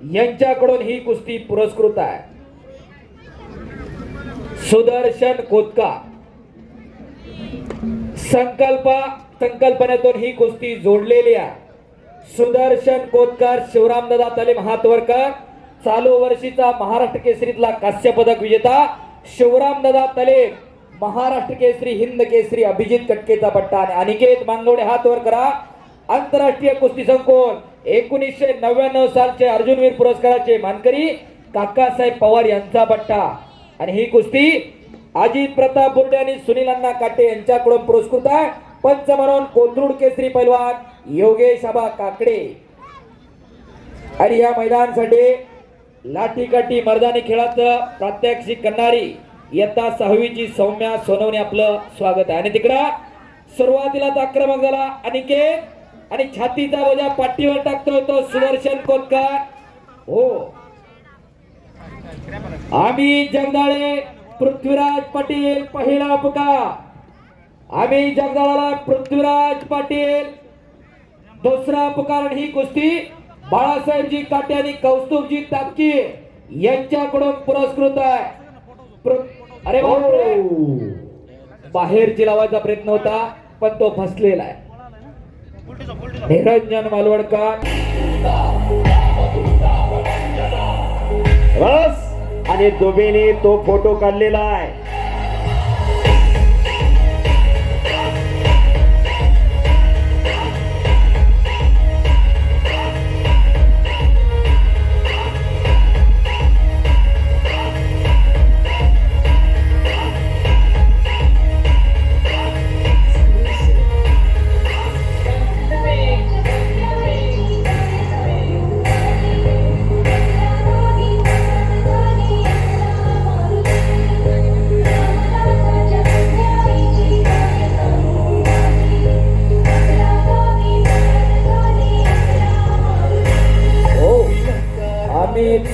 यांच्याकडून ही कुस्ती पुरस्कृत आहे. सुदर्शन कोतका. संकल्प संकल्पनेतून ही कुस्ती जोडलेली आहे. सुदर्शन कोतकर शिवरामदादा तलेम हातवरकर चालू वर्षीचा महाराष्ट्र केसरीतला कांस्य पदक विजेता शिवरामदादा तलेम महाराष्ट्र केसरी हिंद केसरी अभिजित कटकेचा पट्टा आणि अनिकेत मांगोडे हातवर करा. आंतरराष्ट्रीय कुस्ती संकुल. एकोणीसशे नव्याण्णव सालचे अर्जुनवीर पुरस्काराचे मानकरी काकासाहेब पवार यांचा बट्टा. आणि ही कुस्ती अजित प्रताप बुर्डे आणि सुनील अण्णा काटे यांच्याकडून पुरस्कृत आहे. पंच म्हणून कोथरूड केसरी पैलवान योगेश आबा काकडे. आणि या मैदानासाठी लाठीकाठी मर्दानी खेळाचं प्रात्यक्षिक करणारी इयत्ता सहावीची सौम्या सोनवणे आपलं स्वागत आहे. आणि तिकडं सुरुवातीलाच आक्रमक झाला अनिकेत. आणि छातीचा बोजा पाठीवर टाकतो तो सुदर्शन कोतकर. हो. आम्ही जगदाळे पृथ्वीराज पाटील पहिला पुकार आम्ही जगदाळाला पृथ्वीराज पाटील दुसरा पुकार ही कुस्ती बाळासाहेबजी काटे आणि कौस्तुभजी तापकी यांच्याकडून पुरस्कृत आहे. अरे बापरे. बाहेरची लावायचा प्रयत्न होता पण तो फसलेला आहे. निरंजन मालवडकर बस आणि दुबेने तो फोटो काढलेला आहे.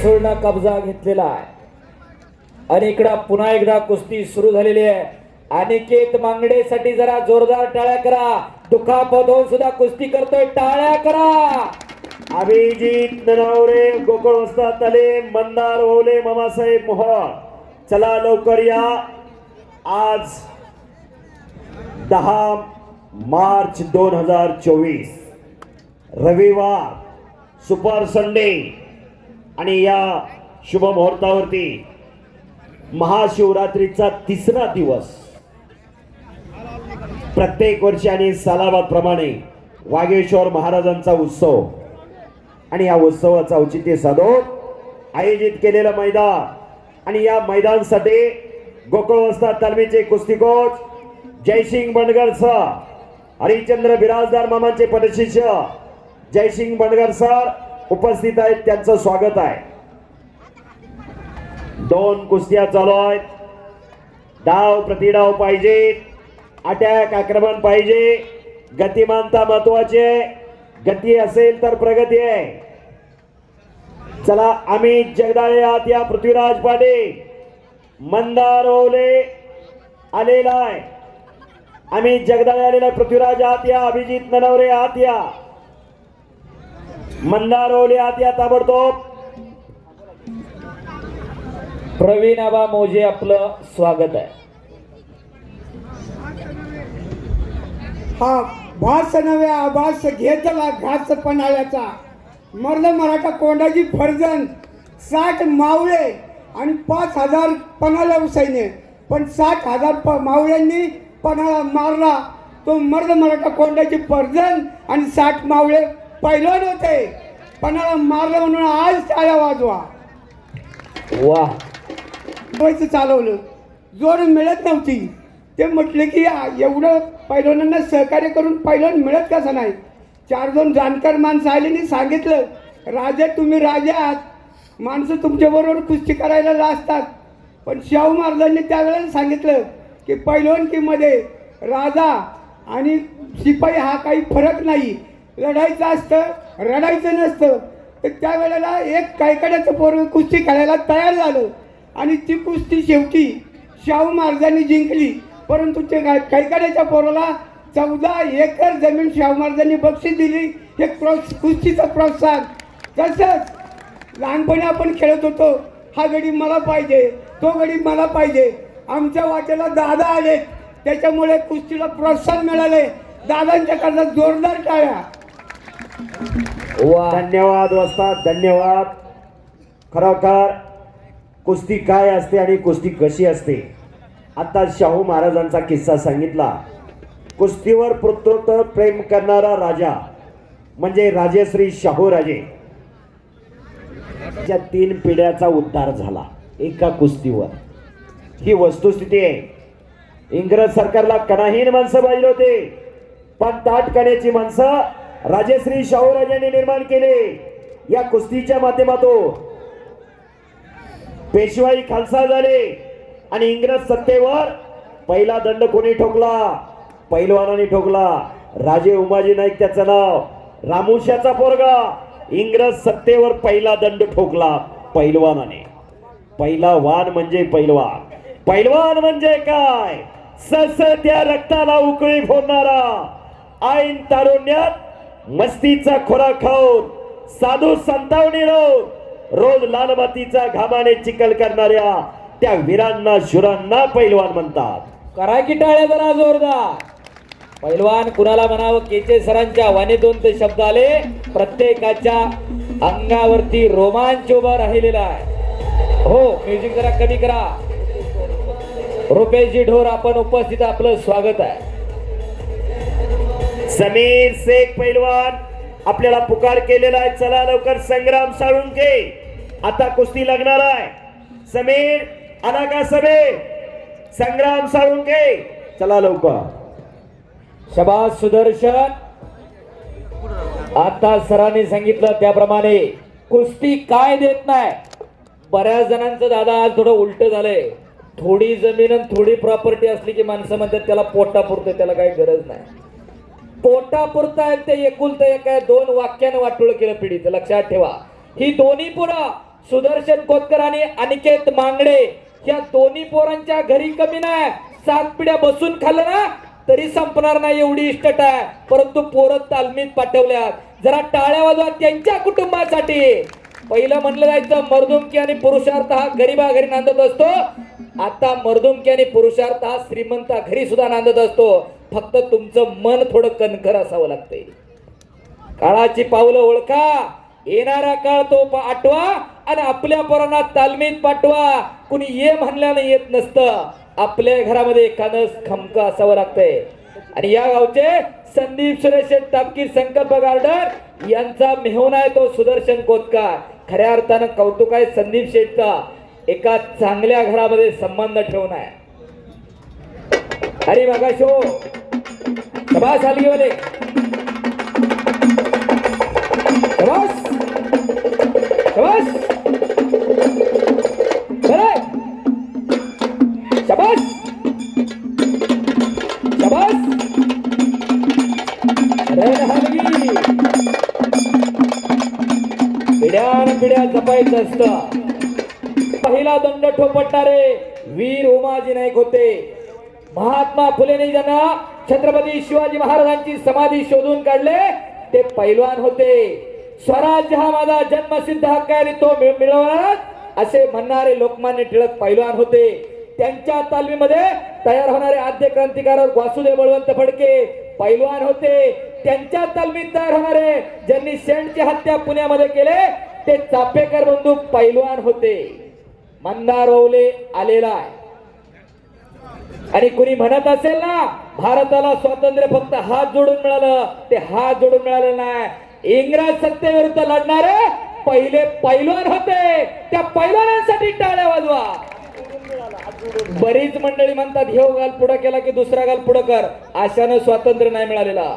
आम्ही कब्जा घेतलेला आहे. आणि इकडं पुन्हा एकदा कुस्ती सुरू झालेली आहे. अनिकेत मांगडेसाठी जरा जोरदार टाळ्या करा. दुखापत होऊन सुद्धा कुस्ती करतोय. टाळ्या करा. अभिजित ननावरे गोकुळ वस्तात आले मंदार ओले मामासाहेब मोहोळ. चला लवकर या. आज दहा मार्च दोन हजार चोवीस. रविवार सुपर संडे. आणि या शुभ मुहूर्तावरती महाशिवरात्रीचा तिसरा दिवस. प्रत्येक वर्षी आणि सालाबाद प्रमाणे वागेश्वर महाराजांचा उत्सव आणि या उत्सवाचा औचित्य साधून आयोजित केलेलं मैदान. आणि या मैदानसाठी गोकुळवस्था तालमीचे कुस्ती कोच जयसिंग बंडगर सर हरिचंद्र बिराजदार मामांचे पदशिष्य जयसिंग बंडगर सर उपस्थित आहेत त्यांचं स्वागत आहे. दोन कुस्त्या चालू आहेत. डाव प्रतिडाव पाहिजे. अटॅक आक्रमण पाहिजे. गतिमानता महत्वाची आहे. गती असेल तर प्रगती आहे. चला अमित जगदाळे आत या पृथ्वीराज पाडे मंदार ओले आलेला आहे. अमित जगदाळे आलेला पृथ्वीराज आत या अभिजित ननवरे आत या. मंदार ओले या ताबडतोब. प्रवीण आबा मोजे आपलं स्वागत आहे. हा भास नव्हे आभास घेतला घास पणाळ्याचा मर्द मराठा कोंडाजी फर्जन साठ मावळे आणि पाच हजार पणाला सैन्य पण साठ हजार प मावळ्यांनी पणाला मारला. तो मर्द मराठा कोंड्याची फर्जन आणि साठ मावळे पैलवान होते पणाला मारलं म्हणून आज टाळ्या वाजवा. वा. पैसे चालवलं. जोड मिळत नव्हती. ते म्हटले की एवढं पैलवानांना सहकार्य करून पैलवान मिळत कसं नाही? चार दोन जाणकार माणसं आले आणि सांगितलं राजा तुम्ही राजा आहात. माणसं तुमच्याबरोबर कुस्ती करायला लाजतात. पण शाहू महाराजांनी त्यावेळेला सांगितलं की पैलवानकीमध्ये राजा आणि शिपाई हा काही फरक नाही. लढायचं असतं रडायचं नसतं. तर त्यावेळेला एक कायकड्याचं पोरं कुस्ती खेळायला तयार झालं. आणि ती कुस्ती शेवटी शाहू महाराजांनी जिंकली. परंतु ते काय कैकाड्याच्या पोराला चौदा एकर जमीन शाहू महाराजांनी बक्षीस दिली. हे प्रोत्स कुस्तीचं प्रोत्साहन. तसंच लहानपणी आपण खेळत होतो हा गडी मला पाहिजे तो गडी मला पाहिजे. आमच्या वाटेला दादा आले त्याच्यामुळे कुस्तीला प्रोत्साहन मिळाले दादांच्या करता जोरदार टाळ्या. धन्यवाद वस्ताद धन्यवाद. खरोखर कुस्ती काय असते आणि कुस्ती कशी असते? आता शाहू महाराजांचा किस्सा सांगितला. कुस्तीवर पुत्रोत्तर प्रेम करणारा राजा म्हणजे राजेश्री शाहू राजे. च्या तीन पिढ्याचा उद्धार झाला एका कुस्तीवर. ही वस्तुस्थिती आहे. इंग्रज सरकारला कणाहीन माणसं पाहिजे होते पण ताट कण्याची माणसं राजेश्री शाहूराजांनी निर्माण केले. या कुस्तीच्या माध्यमातून पेशवाई खालसा झाले आणि इंग्रज सत्तेवर पहिला दंड कोणी ठोकला? पैलवानाने ठोकला. राजे उमाजी नाईक त्याचं नाव. रामुशाचा पोरगा इंग्रज सत्तेवर पहिला दंड ठोकला पैलवानाने. पहिला वान म्हणजे पैलवान. पैलवान म्हणजे काय? ससत्या रक्ताला उकळी फोडणारा ऐन तारुण्यात मस्तीचा खोराक खाऊन साधू संतावणी राहून रोज लाल मातीचा घामाने चिकल करणाऱ्या त्या वीरांना शुरांना पैलवान म्हणतात. करा की टाळ्या जरा जोरदार. पैलवान कुणाला म्हणावं? केचे सरांच्या वाणीतून ते शब्द आले. प्रत्येकाच्या अंगावरती रोमांच उभा राहिलेला आहे. हो म्युझिक जरा कमी करा. रुपेशजी ढोर आपण उपस्थित आपलं स्वागत आहे. समीर शेख पैलवान आपल्याला पुकार केलेला आहे. चला लवकर संग्राम साळून घे. आता कुस्ती लागणार आहे. समीर आला का समीर? संग्राम साळून घे. चला लवकर. शबाज सुदर्शन. आता सरांनी सांगितलं त्याप्रमाणे कुस्ती काय देत नाही. बऱ्याच जणांचं दादा आज थोडं उलट झालंय. थोडी जमीन आणि थोडी प्रॉपर्टी असली की माणसं म्हणतात त्याला पोटापुरतं त्याला काही गरज नाही. पोटापुरता एक ते एकुलतं एक आहे दोन वाक्यानं वाटोळ केलं पिढीचं. लक्षात ठेवा. ही दोन्ही पोरं सुदर्शन कोतकर आणि अनिकेत मांगडे या दोन्ही पोरांच्या घरी कमी नाही. सात पिढ्या बसून खाल्लं ना तरी संपणार नाही एवढी इष्टट आहे. परंतु पोरं तालमीत पाठवल्यात. जरा टाळ्या वाजवा त्यांच्या कुटुंबासाठी. पहिलं म्हणलं जायचं मर्दुमकी आणि पुरुषार्थ हा गरीबा घरी नांदत असतो. आता मर्दुमकी आणि पुरुषार्थ हा श्रीमंता घरी सुद्धा नांदत असतो. फक्त तुमचं मन थोडं कणखर असावं लागतंय. काळाची पावलं ओळखा. येणारा काळ तो आठवा आणि आपल्या पोरांना तालमीत पाठवा. कुणी ये म्हणल्यानं येत नसतं. आपल्या घरामध्ये एखादं खमक असावं लागतंय. आणि या गावचे संदीप सुरेश तापकीर संकल्प गार्डन यांचा मेहून आहे तो सुदर्शन कोतकार. खऱ्या अर्थानं कौतुक आहे संदीप शेठचा. एका चांगल्या घरामध्ये संबंध ठेवून आहे. अरे बघा शो शबास आली शबास शबास बरं शबास शबास रण हलगी पिढ्यान पिढ्या जपायचं असतं. पहिला दंड ठोपटणारे वीर उमाजी नाईक होते. महात्मा फुलेने ज्यांना छत्रपती शिवाजी महाराजांची समाधी शोधून काढले. ते पैलवान होते. स्वराज्य हा माझा जन्मसिद्ध हक्क आहे आणि तो मिळ- मिळवणार असे म्हणणारे लोकमान्य टिळक पैलवान होते. त्यांच्या तालमीमध्ये तयार होणारे आद्य क्रांतिकारक वासुदेव बळवंत फडके पैलवान होते. त्यांच्या तालमीत तयार होणारे ज्यांनी सेंटची हत्या पुण्यामध्ये केले ते चापेकर बंधू पैलवान होते. मंदार ओवले आलेला आहे. आणि कुणी म्हणत असेल ना भारताला स्वातंत्र्य फक्त हात जोडून मिळालं ते हात जोडून मिळालं नाही. इंग्रज सत्तेविरुद्ध लढणारे पहिले पैलवान होते. त्या पैलवानांसाठी टाळ्या वाजवा. बरीच मंडळी म्हणतात हे गाल पुढं केला की दुसरा गाल पुढं कर. अशानं स्वातंत्र्य नाही मिळालेला.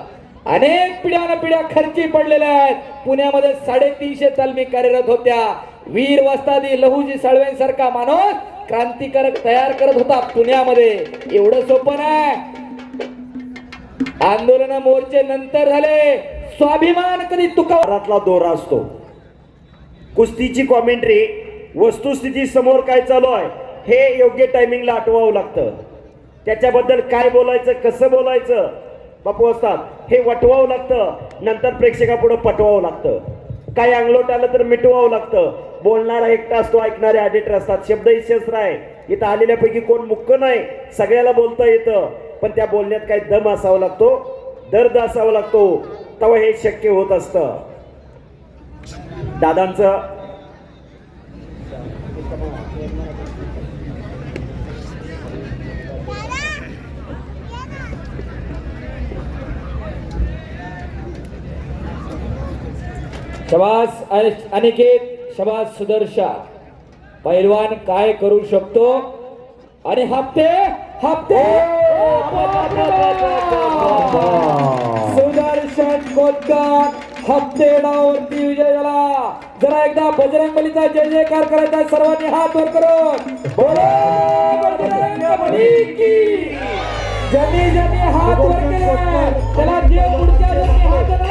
अनेक पिढ्यानं पिढ्या खर्ची पडलेल्या आहेत. पुण्यामध्ये साडेतीनशे तालमी कार्यरत होत्या. वीर वस्तादी लहुजी साळवेंसारखा माणूस क्रांतिकारक तयार करत होता पुण्यामध्ये. एवढं सोपं नाही. आंदोलन मोर्चे नंतर झाले. स्वाभिमान कधी तुकारातला दोरा असतो. कुस्तीची कॉमेंट्री वस्तुस्थिती समोर काय चालू आहे हे योग्य टायमिंगला आठवावं लागतं. त्याच्याबद्दल काय बोलायचं कसं बोलायचं बापू असतात हे वटवावं लागतं. नंतर प्रेक्षकापुढं पटवावं लागतं. काही अंगलोट आलं तर मिटवावं लागतं. बोलणारा एकटा असतो ऐकणारे ऑडिटर असतात शब्द ही शस्त्र आहे इथं आलेल्यापैकी कोण मुक्क नाही सगळ्याला बोलता येतं. पण त्या बोलण्यात काही दम असावा लागतो दर्द असावा लागतो. तेव्हा हे शक्य होत असतं. दादांचं शबास अनिकेत शबास सुदर्शा. पैलवान काय करू शकतो? आणि हप्ते हप्ते सुदर्शन कोतकर हप्ते डावरती विजय झाला. जरा एकदा बजरंग बलीचा जय जयकार करायचा सर्वांनी हात वर करून. बोलो. बली की. हात वर केले त्याला जे पुढच्या